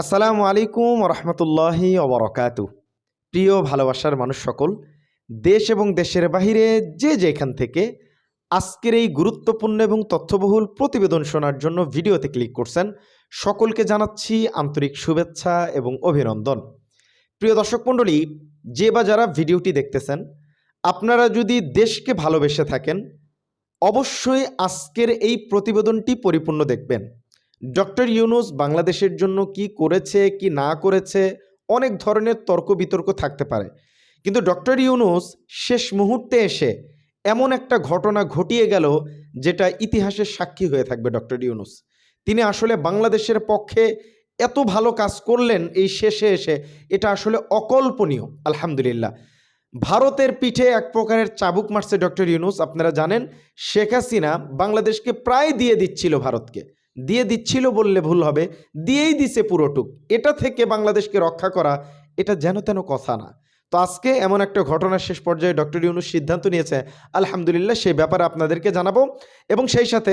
আসসালামু আলাইকুম রহমতুল্লাহি অবরকাত প্রিয় ভালোবাসার মানুষ সকল, দেশ এবং দেশের বাহিরে যে যেখান থেকে আজকের এই গুরুত্বপূর্ণ এবং তথ্যবহুল প্রতিবেদন শোনার জন্য ভিডিওতে ক্লিক করছেন, সকলকে জানাচ্ছি আন্তরিক শুভেচ্ছা এবং অভিনন্দন। প্রিয় দর্শক মণ্ডলী, যে বা যারা ভিডিওটি দেখতেছেন, আপনারা যদি দেশকে ভালোবেসে থাকেন, অবশ্যই আজকের এই প্রতিবেদনটি পরিপূর্ণ দেখবেন। ডক্টর ইউনুস বাংলাদেশের জন্য কি করেছে, কি না করেছে, অনেক ধরনের তর্ক বিতর্ক থাকতে পারে। কিন্তু ডক্টর ইউনুস শেষ মুহূর্তে এসে এমন একটা ঘটনা ঘটিয়ে গেল যেটা ইতিহাসের সাক্ষী হয়ে থাকবে ডক্টর ইউনুস। তিনি আসলে বাংলাদেশের পক্ষে এত ভালো কাজ করলেন এই শেষে এসে, এটা আসলে অকল্পনীয়, আলহামদুলিল্লাহ। ভারতের পিঠে এক প্রকারের চাবুক মারছে ডক্টর ইউনুস, আপনারা জানেন, শেখ হাসিনা বাংলাদেশকে প্রায় দিয়ে দিচ্ছিল ভারতকে। দিয়ে দিচ্ছিল বললে ভুল হবে, দিয়েই দিছে পুরোটুক। এটা থেকে বাংলাদেশকে রক্ষা করা, এটা যেন তেন কথা না। তো আজকে এমন একটা ঘটনার শেষ পর্যায়ে ডক্টর ইউনুস সিদ্ধান্ত নিয়েছে, আলহামদুলিল্লাহ সেই ব্যাপারে আপনাদেরকে জানাব। এবং সেই সাথে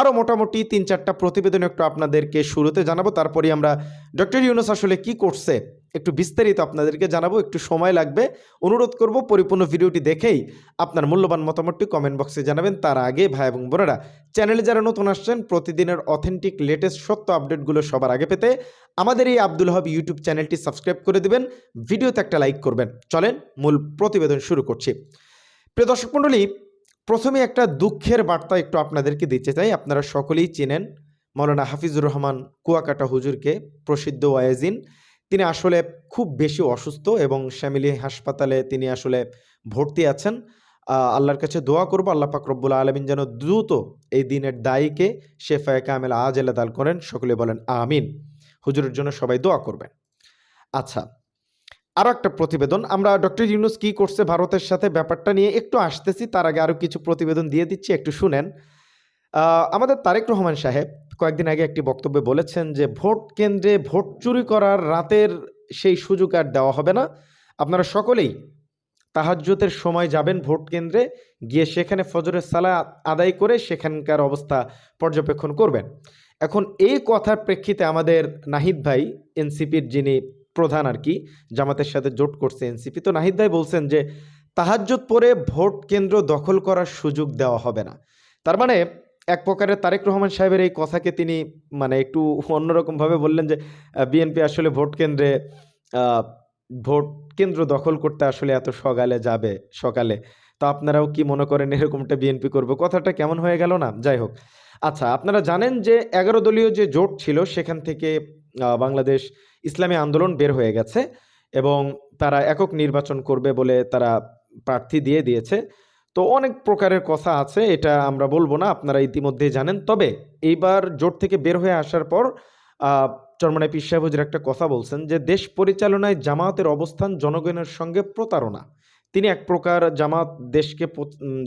আরও মোটামুটি তিন চারটা প্রতিবেদন একটু আপনাদেরকে শুরুতে জানাব তারপরে আমরা ডক্টর ইউনুস আসলে কি করছে একটু বিস্তারিত আপনাদেরকে জানাব, একটু সময় লাগবে। অনুরোধ করব, পরিপূর্ণ ভিডিওটি দেখেই আপনার মূল্যবান মতামতটি কমেন্ট বক্সে জানাবেন। তার আগে ভাই এবং বোনেরা চ্যানেলে যারা নতুন আসছেন, প্রতিদিনের অথেন্টিক লেটেস্ট সত্য আপডেটগুলো সবার আগে পেতে আমাদের এই আব্দুল হব ইউটিউব চ্যানেলটি সাবস্ক্রাইব করে দিবেন, ভিডিওতে একটা লাইক করবেন। চলেন, মূল প্রতিবেদন শুরু করছি। প্রিয় দর্শক মণ্ডলী, প্রথমে একটা দুঃখের বার্তা একটু আপনাদেরকে দিতে চাই। আপনারা সকলেই চেনেন মৌলানা হাফিজুর রহমান কুয়াকাটা হুজুরকে, প্রসিদ্ধ ওয়াইজিন। তিনি আসলে খুব বেশি অসুস্থ এবং শ্যামিলি হাসপাতালে তিনি আসলে ভর্তি আছেন। আল্লাহর কাছে দোয়া করব, আল্লাহ পাক রব্বুল আলমিন যেন দ্রুত এই দিনের দায়ীকে শেফায় কামেল আজ এলা দাল করেন। সকলে বলেন, আমিন। হুজুরের জন্য সবাই দোয়া করবেন। আচ্ছা আরও একটা প্রতিবেদন। আমরা ডক্টর ইউনুস কি করছে ভারতের সাথে? ব্যাপারটা নিয়ে একটু আসতেছি। তার আগে আরও কিছু প্রতিবেদন দিয়ে দিচ্ছি, একটু শুনেন। আমাদের তারেক রহমান সাহেব কয়েকদিন আগে একটি বক্তব্যে বলেছেন যে ভোট কেন্দ্রে ভোট চুরি করার রাতের সেই সুযোগ আর দেওয়া হবে না। আপনারা সকলেই তাহাজ্জুদের সময় যাবেন ভোট কেন্দ্রে, গিয়ে সেখানে ফজরের সালা আদায় করে সেখানকার অবস্থা পর্যবেক্ষণ করবেন। এখন এই কথার প্রেক্ষিতে আমাদের নাহিদ ভাই, এনসিপির যিনি প্রধান আর কি, জামাতের সাথে জোট করছে এনসিপি, তো নাহিদ ভাই বলছেন যে তাহাজ্জুদ পরে ভোট কেন্দ্র দখল করার সুযোগ দেওয়া হবে না। তার মানে এক প্রকারের তারেক রহমান সাহেবের এই কথাকে তিনি মানে একটু অন্যরকমভাবে বললেন যে বিএনপি আসলে ভোট কেন্দ্রে ভোট কেন্দ্র দখল করতে আসলে এত সকালে যাবে, সকালে। তো আপনারাও কি মনে করেন এরকমটা বিএনপি করবে? কথাটা কেমন হয়ে গেল না? যাই হোক। আচ্ছা আপনারা জানেন যে এগারো দলীয় যে জোট ছিল, সেখান থেকে বাংলাদেশ ইসলামী আন্দোলন বের হয়ে গেছে এবং তারা একক নির্বাচন করবে বলে তারা প্রার্থী দিয়ে দিয়েছে। তো অনেক প্রকারের কথা আছে এটা আমরা বলব না আপনারা ইতিমধ্যেই জানেন। তবে এইবার জোট থেকে বের হয়ে আসার পর আহ, চরমনাই পীর একটা কথা বলছেন যে দেশ পরিচালনায় জামায়াতের অবস্থান জনগণের সঙ্গে প্রতারণা। তিনি এক প্রকার জামাত দেশকে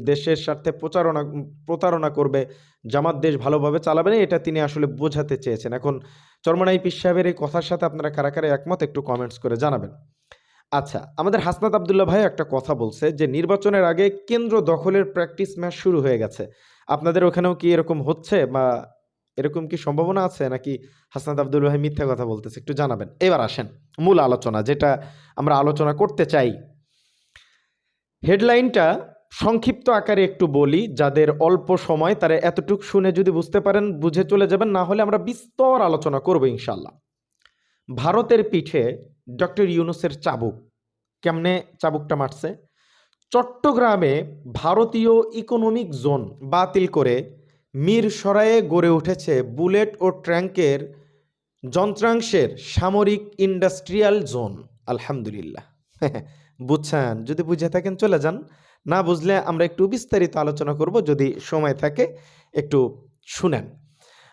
দেশের স্বার্থে প্রচারণা প্রতারণা করবে জামাত দেশ ভালোভাবে চালাবে না এটা তিনি আসলে বোঝাতে চেয়েছেন। এখন চরমনাই পীর সাহেবের এই কথার সাথে আপনারা কারা কারা একমত একটু কমেন্টস করে জানাবেন। আচ্ছা আমাদের হাসনাত আবদুল্লাহ ভাই একটা কথা বলছে যে নির্বাচনের আগে কেন্দ্র দখলের প্র্যাকটিস ম্যাচ শুরু হয়ে গেছে। আপনাদের ওখানেও কি এরকম হচ্ছে বা এরকম কি সম্ভাবনা আছে নাকি হাসনাত আবদুল ভাই মিথ্যা কথা বলতেছে? একটু জানাবেন। এবার আসেন, মূল আলোচনা যেটা আমরা আলোচনা করতে চাই। হেডলাইনটা সংক্ষিপ্ত আকারে একটু বলি, যাদের অল্প সময় তারা এতটুকু শুনে যদি বুঝতে পারেন, বুঝে চলে যাবেন, না হলে আমরা বিস্তর আলোচনা করব ইনশাল্লাহ ভারতের পিঠে ডক্টর ইউনুসের চাবুক। কেমনে চাবুকটা মারছে? চট্টগ্রামে ভারতীয় ইকোনমিক জোন বাতিল করে মীর মিরসরাইয়ে গড়ে উঠেছে বুলেট ও ট্র্যাঙ্কের যন্ত্রাংশের সামরিক ইন্ডাস্ট্রিয়াল জোন। আলহামদুলিল্লাহ। বুঝছেন? যদি বুঝে থাকেন, চলে যান। না বুঝলে আমরা একটু বিস্তারিত আলোচনা করব। যদি সময় থাকে, একটু শুনেন।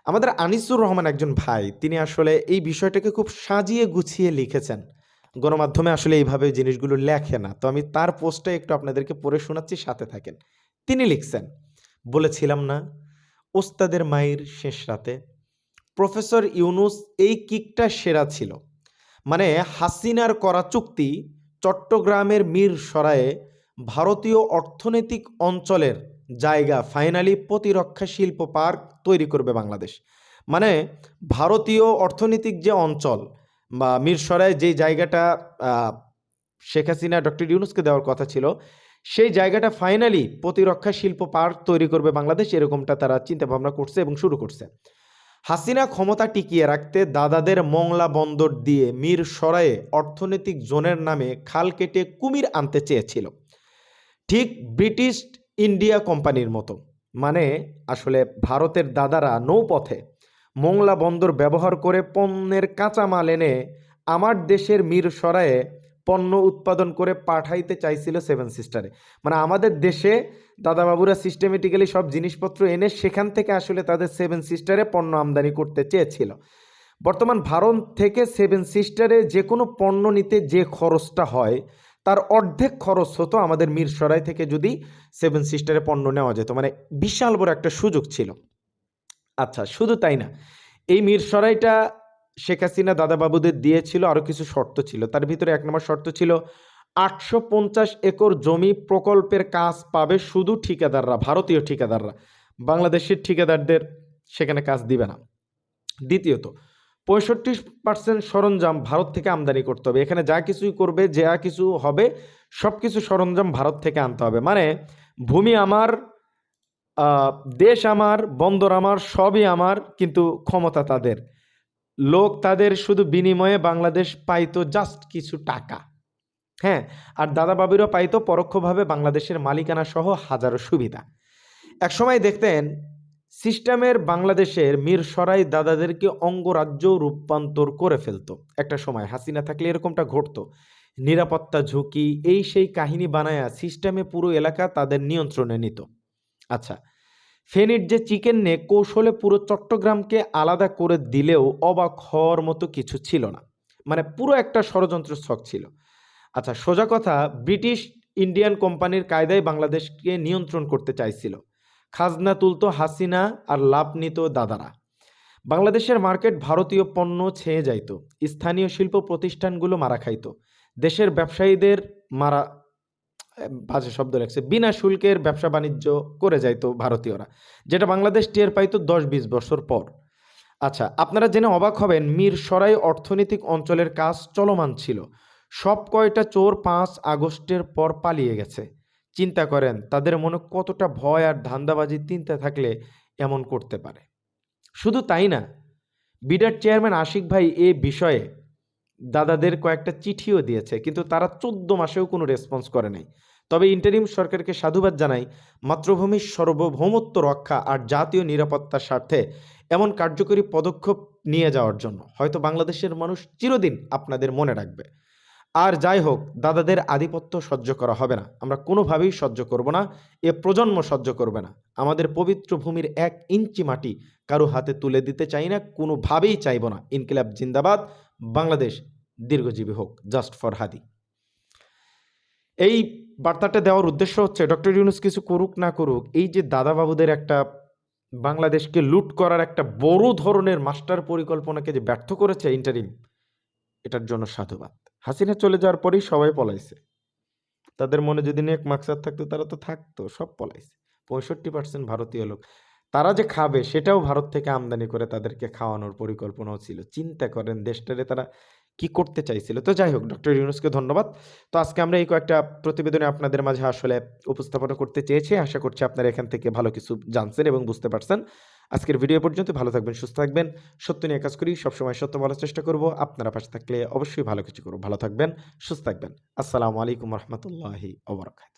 আমাদের আনিসুর রহমান একজন ভাই, তিনি আসলে এই বিষয়টাকে খুব সাজিয়ে গুছিয়ে লিখেছেন। গণমাধ্যমে আসলে এইভাবে জিনিসগুলো লেখে না। তো আমি তার পোস্টে একটু আপনাদেরকে পড়ে শোনাচ্ছি, সাথে থাকেন। তিনি লিখছেন, বলেছিলাম না, ওস্তাদের মায়ের শেষ রাতে প্রফেসর ইউনুস এই কিকটা সেরা ছিল। মানে হাসিনার করা চুক্তি চট্টগ্রামের মীর সরায়ে ভারতীয় অর্থনৈতিক অঞ্চলের জায়গা ফাইনালি প্রতিরক্ষা শিল্প পার্ক তৈরি করবে বাংলাদেশ। মানে ভারতীয় অর্থনৈতিক যে অঞ্চল বা মিরসরাই যেই জায়গাটা শেখ হাসিনা, ডক্টর ইউনুসকে দেওয়ার কথা ছিল, সেই জায়গাটা ফাইনালি প্রতিরক্ষা শিল্প পার্ক তৈরি করবে বাংলাদেশ, এরকমটা তারা চিন্তা ভাবনা করছে এবং শুরু করছে। হাসিনা ক্ষমতা টিকিয়ে রাখতে দাদাদের মংলা বন্দর দিয়ে মীর সরায়ে অর্থনৈতিক জোনের নামে খাল কেটে কুমির আনতে চেয়েছিল। ঠিক ব্রিটিশ ইন্ডিয়া কোম্পানির মতো। মানে আসলে ভারতের দাদারা নৌপথে মোংলা বন্দর ব্যবহার করে পণ্যের কাঁচামাল এনে আমার দেশের মীর সরায়ে পণ্য উৎপাদন করে পাঠাইতে চাইছিল সেভেন সিস্টারে মানে আমাদের দেশে দাদাবাবুরা সিস্টেমেটিক্যালি সব জিনিসপত্র এনে সেখান থেকে আসলে তাদের সেভেন সিস্টারে পণ্য আমদানি করতে চেয়েছিল। বর্তমান ভারত থেকে সেভেন সিস্টারে যে কোনো পণ্য নিতে যে খরচটা হয় তার অর্ধেক খরচ হতো আমাদের মিরসরাই থেকে যদি সেভেন সিস্টারে পণ্য নেওয়া যেত। মানে বিশাল বড় একটা সুযোগ ছিল। আচ্ছা শুধু তাই না, এই মিরসরাইটা শেখ হাসিনা দাদাবাবুদের দিয়েছিল আরও কিছু শর্ত ছিল। তার ভিতরে এক নম্বর শর্ত ছিল, আটশো পঞ্চাশ একর জমি প্রকল্পের কাজ পাবে শুধু ঠিকাদাররা, ভারতীয় ঠিকাদাররা। বাংলাদেশের ঠিকাদারদের সেখানে কাজ দিবে না। দ্বিতীয়ত পঁয়ষট্টি পার্সেন্ট সরঞ্জাম ভারত থেকে আমদানি করতে হবে। এখানে যা কিছুই করবে, যা কিছু হবে সব কিছু সরঞ্জাম ভারত থেকে আনতে হবে। মানে ভূমি আমার দেশ আমার, বন্দর আমার, সবই আমার, কিন্তু ক্ষমতা তাদের। লোক তাদের শুধু বিনিময়ে বাংলাদেশ পাইতো জাস্ট কিছু টাকা। হ্যাঁ আর দাদা বাবিরও পাইতো পরোক্ষভাবে বাংলাদেশের মালিকানা সহ হাজারো সুবিধা। একসময় দেখতেন সিস্টেমের বাংলাদেশের মিরসরাই দাদাদেরকে অঙ্গরাজ্য রূপান্তর করে ফেলতো। একটা সময় হাসিনা থাকলে এরকমটা ঘটতো। নিরাপত্তা ঝুঁকি, এই সেই কাহিনী বানায়া সিস্টেমে পুরো এলাকা তাদের নিয়ন্ত্রণে নিত। আচ্ছা ফেনীর যে চিকেন নে কৌশলে পুরো চট্টগ্রামকে আলাদা করে দিলেও অবাক হওয়ার মতো কিছু ছিল না। মানে পুরো একটা ষড়যন্ত্র ছক ছিল। আচ্ছা সোজা কথা, ব্রিটিশ ইন্ডিয়ান কোম্পানির কায়দায় বাংলাদেশকে নিয়ন্ত্রণ করতে চাইছিল। খাজনা তুলত হাসিনা আর লাভ নিত দাদারা। বাংলাদেশের মার্কেট ভারতীয় পণ্য ছেয়ে যাইত, স্থানীয় শিল্প প্রতিষ্ঠানগুলো মারা খাইত, দেশের ব্যবসায়ীদের মারা বাজে শব্দ লেগছে বিনা শুল্কের ব্যবসা বাণিজ্য করে যাইতো ভারতীয়রা, যেটা বাংলাদেশ টের পাইতো দশ বিশ বছর পর। আচ্ছা আপনারা জেনে অবাক হবেন, মীর সরাই অর্থনৈতিক অঞ্চলের কাজ চলমান ছিল। সব কয়টা চোর পাঁচ আগস্টের পর পালিয়ে গেছে। চিন্তা করেন, তাদের মনে কতটা ভয় আর ধান্দাবাজির চিন্তা থাকলে এমন করতে পারে। শুধু তাই না, বিডার চেয়ারম্যান আশিক ভাই এ বিষয়ে দাদাদের কয়েকটা চিঠিও দিয়েছে, কিন্তু তারা চোদ্দ মাসেও কোনো রেসপন্স করে নাই। তবে ইন্টারিম সরকারকে সাধুবাদ জানাই, মাতৃভূমির সার্বভৌমত্ব রক্ষা আর জাতীয় নিরাপত্তার স্বার্থে এমন কার্যকরী পদক্ষেপ নিয়ে যাওয়ার জন্য। হয়তো বাংলাদেশের মানুষ চিরদিন আপনাদের মনে রাখবে। আর যাই হোক, দাদাদের আধিপত্য সহ্য করা হবে না। আমরা কোনোভাবেই সহ্য করব না, এ প্রজন্ম সহ্য করবে না। আমাদের পবিত্র ভূমির এক ইঞ্চি মাটি কারও হাতে তুলে দিতে চাই না, কোনোভাবেই চাইব না। ইনকিলাব জিন্দাবাদ, বাংলাদেশ দীর্ঘজীবী হোক, জাস্ট ফর হাদি। এই বার্তাটা দেওয়ার উদ্দেশ্য হচ্ছে, ডক্টর ইউনুস কিছু করুক না করুক, এই যে দাদাবাবুদের একটা বাংলাদেশকে লুট করার একটা বড় ধরনের মাস্টার পরিকল্পনাকে যে ব্যর্থ করেছে ইন্টারিম, এটার জন্য সাধুবাদ। হাসিনা চলে যাওয়ার পরেই সবাই পলাইছে। তাদের মনে যদি নেক মাকসাদ থাকতো, তারা তো থাকতো, সব পলাইছে। পঁয়ষট্টি পার্সেন্ট ভারতীয় লোক। তারা যে খাবে, সেটাও ভারত থেকে আমদানি করে তাদেরকে খাওয়ানোর পরিকল্পনাও ছিল। চিন্তা করেন দেশটারে তারা কি করতে চাইছিল। তো যাই হোক, ডক্টর ইউনুসকে ধন্যবাদ। তো আজকে আমরা এই কয়েকটা প্রতিবেদনে আপনাদের মাঝে আসলে উপস্থাপনা করতে চেয়েছি। আশা করছি আপনারা এখান থেকে ভালো কিছু জানছেন এবং বুঝতে পারছেন। আজকের ভিডিও পর্যন্ত ভালো থাকবেন, সুস্থ থাকবেন। সত্য নিয়ে কাজ করি, সবসময় সত্য বলার চেষ্টা করব। আপনারা পাশে থাকলে অবশ্যই ভালো কিছু করব। ভালো থাকবেন, সুস্থ থাকবেন। আসসালামু আলাইকুম রহমতুল্লাহি ওবরাকাত